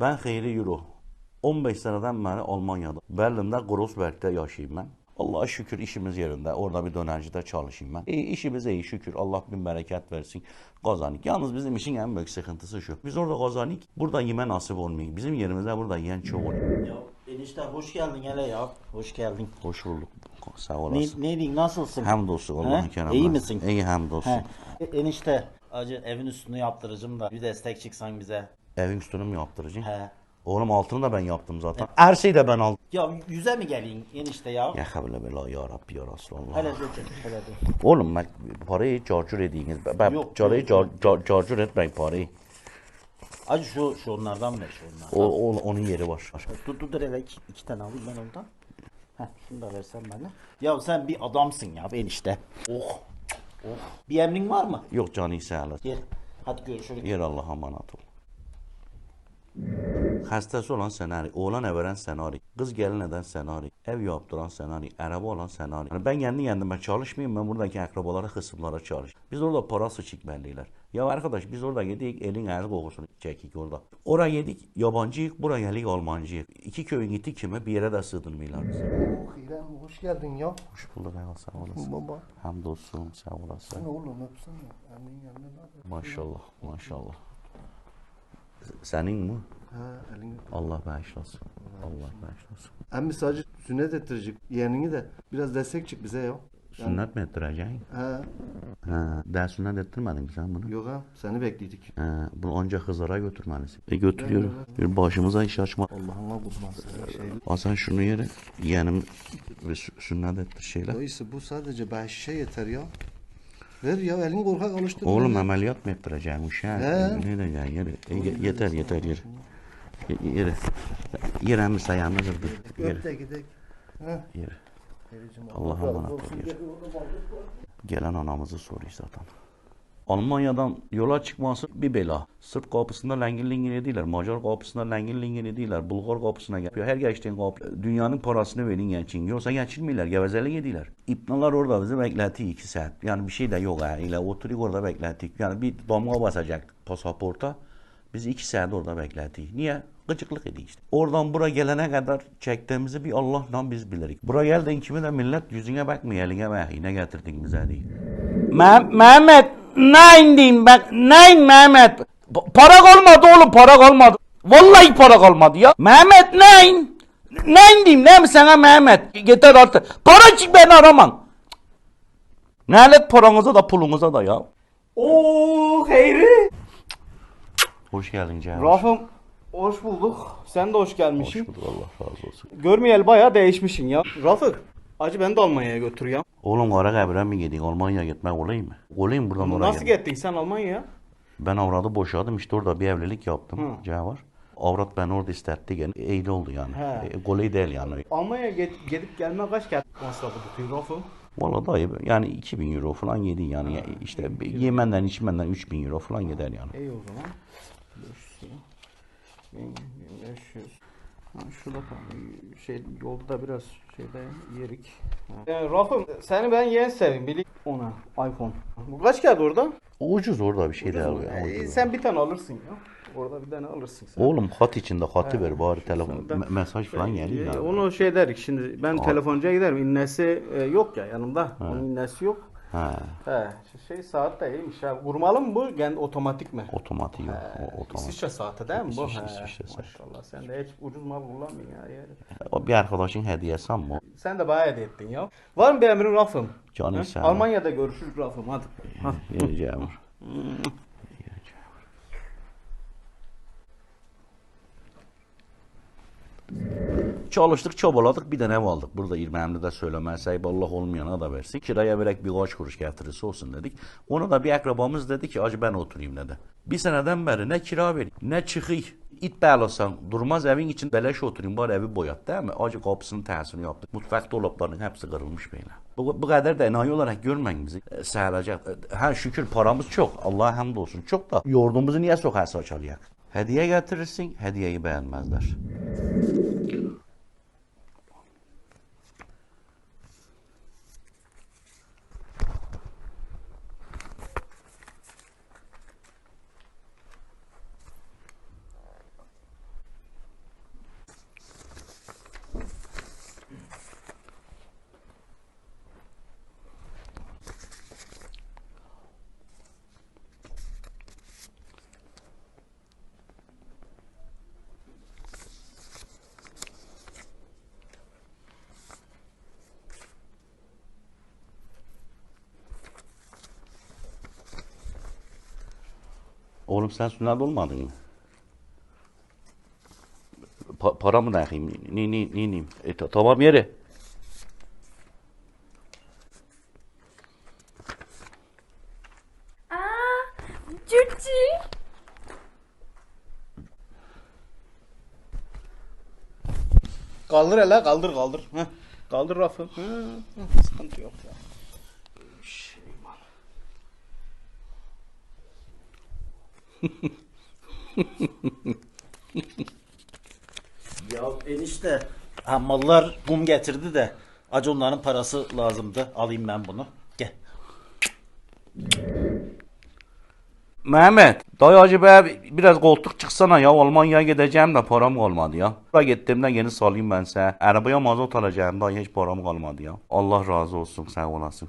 Ben Xeyri Euro. 15 seneden beri Almanya'da. Berlin'de Grossberg'de yaşayayım ben. Allah'a şükür işimiz yerinde. Orada bir dönercide çalışayım ben. İyi, işimiz iyi şükür. Allah bin bereket versin. Kazanık. Yalnız bizim işin en büyük sıkıntısı şu. Biz orada kazanık. Burada yeme nasip olmuyor. Bizim yerimizde burada yiyen çok oluyor. Ya enişte hoş geldin hele ya. Hoş geldin. Hoş bulduk. Sağ Ne, olasın. ne diyeyim nasılsın? Hamdolsun Allah'ın He? keremine. İyi misin? İyi hamdolsun. He. E, Enişte acı evin üstünü yaptıracağım da bir destek çıksan bize. Evin üstünü mü yaptıracaksın? He. Oğlum altını da ben yaptım zaten. Her şeyi de ben aldım. Ya yüze mi geleyim enişte ya? Ya havle bela ya Rabbi ya Resulallah. Hele dur hele dur. Oğlum ben parayı carcur ediniz. Ben Yok, parayı car, car, carcur etmeyin parayı. Acı şu, şu onlardan ver şu O, onlardan. o, onun yeri var. Dur dur dur hele iki, iki tane alayım ben ondan. Heh şunu da versen bana. Ya sen bir adamsın ya enişte. Oh. Oh. Bir emrin var mı? Yok canı sağ olasın. Gel. Hadi görüşürüz. Yer Allah'a emanet ol. Hastası olan senari, oğlan everen senari, kız gelin eden senari, ev yaptıran senari, araba olan senari. Yani ben kendi kendime çalışmayayım, ben buradaki akrabalara, kısımlara çalış. Biz orada para sıçık belliler. Ya arkadaş biz orada yedik, elin ağzı kokusunu çekik orada. Oraya yedik, yabancıyık, buraya geldik Almancıyık. İki köyün gittik kime bir yere de sığdırmıyorlar bizi. İrem hoş geldin ya. Hoş bulduk eyvallah, sağ olasın. Baba. Hamdolsun, sağ olasın. Ne oğlum öpsene. Annenin yanına yapıyorsun? Maşallah, maşallah. Senin mi? Ha elini. Allah bağışlasın. Allah bağışlasın. Emmi sadece sünnet ettirecek yeğenini de biraz destek çık bize ya. Sünnet mi ettireceksin? Ha Ha, daha sünnet ettirmedin mi sen bunu? yok ha seni bekliydik. Ha, bunu ancak kızlara götürmelisin. E götürüyorum. Bir başımıza iş açma. Allah'ına kurban sana şey. Al sen şunu yere yeğenim sü- sünnet ettir şeyler. Dayısı bu sadece bahşişe yeter ya. Ver ya elin korkak alıştır. Oğlum ya. ameliyat mı ettireceksin uşa? He. Ne diyeceksin yere? E, ye- yeter yeter Yere. Yere mi sayağını kırdı? De. Yere. Vericim, Allah'a emanet ol, yürü. Gelen anamızı soruyor zaten. Almanya'dan yola çıkması bir bela. Sırp kapısında lengin lingin ediyorlar. Macar kapısında lengin lingin ediyorlar. Bulgar kapısına yapıyor. Her geçtiğin kapı dünyanın parasını verin geçin. Yoksa geçilmiyorlar. Gevezelik ediyorlar. İpnalar orada bizi bekletiyor iki saat. Yani bir şey de yok ha. İle oturuyor orada bekletiyor. Yani bir damga basacak pasaporta. Biz iki saat orada bekletiyor. Niye? Gıcıklık ediyor işte. Oradan buraya gelene kadar çektiğimizi bir Allah'tan biz bilirik. Buraya geldin kimi de millet yüzüne bakmıyor, eline bakıyor. Ne getirdin bize diye. Mehmet neyin diyeyim ben neyin Mehmet Pa- para kalmadı oğlum para kalmadı vallahi para kalmadı ya Mehmet neyin neyin diyeyim ne mi sana Mehmet yeter artık para çık beni araman Nalet paranıza da pulunuza da ya Oo Hayri. Hoş geldin Cem Rafım hoş bulduk. Sen de hoş gelmişsin. Hoş bulduk Allah razı olsun Görmeyeli bayağı değişmişsin ya. Rafık. Acı beni de Almanya'ya götür ya. Oğlum kara kabre mi gidin Almanya'ya gitmek olayım mı? Olayım buradan oraya Nasıl gittin sen Almanya'ya? Ben avradı boşadım işte orada bir evlilik yaptım. Cevher Avrat beni orada istetti gene iyi oldu yani He. e, kolay değil yani Almanya'ya git, gidip gelme kaç kere masrafı tutuyor Rafım? Valla dayı yani 2000 euro falan yedi yani Ya işte yemenden içmenden 3000 euro falan gider yani. İyi o zaman. Şurada. Şey, yolda da biraz şeyde yerik. Yani Rafım seni ben yeğen seveyim bilik ona iPhone. Bu kaç geldi orada? Ucuz orada bir şey değil. ya, Ee, ucuz. sen bir tane alırsın ya. Orada bir tane alırsın sen. Oğlum hat içinde hatı ver bari telefon Ben- me- mesaj falan geliyor. Ee, yani. Onu şey derik şimdi ben telefoncuya giderim innesi e, yok ya yanımda. Onun innesi yok. Ha, He, şey saat de iyiymiş ya. Vurmalı mı bu? Kendi otomatik mi? otomatik yok. O, otomatik. İsviçre saati değil mi bu? İsviçre- He, İsviçre saati. Maşallah sen de hiç ucuz mal kullanmıyorsun ya. yani. O bir arkadaşın hediyesi ama. Sen de bayağı hediye ettin ya. Var mı bir emrin Rafım? Canı He? sağ ol. Almanya'da görüşürüz Rafım hadi. hadi. Çalıştık, çabaladık, bir de ev aldık. Burada İrmenimde de söyleme sahip Allah olmayana da versin. Kiraya verek birkaç kuruş getirisi olsun dedik. Onu da bir akrabamız dedi ki acı ben oturayım dedi. Bir seneden beri ne kira vereyim, ne çıkıy. İt bağlasan durmaz evin için beleş oturayım bari evi boyat değil mi? Acı kapısının tersini yaptık. Mutfak dolaplarının hepsi kırılmış böyle. Bu, bu kadar da enayi olarak görmeyin bizi. E, sağlayacak. E, Ha şükür paramız çok. Allah'a hamdolsun çok da. Yoğurdumuzu niye sokağa saçalayak? Hediye getirirsin, hediyeyi beğenmezler. じゃあ。Oğlum sen sünnet olmadın mı? Pa- para mı dağıyım? Ni ni ni ni. E, ta- tamam yeri. Aa, Cücü. Kaldır hele kaldır kaldır. Heh. Kaldır rafı. Hı, hı, sıkıntı yok ya. Ya enişte hammallar kum getirdi de acı onların parası lazımdı. Alayım ben bunu. Gel. Mehmet, dayı be biraz koltuk çıksana ya. Almanya'ya gideceğim de param kalmadı ya. Buraya gittiğimde yeni salayım ben sana. Arabaya mazot alacağım da hiç param kalmadı ya. Allah razı olsun sağ olasın.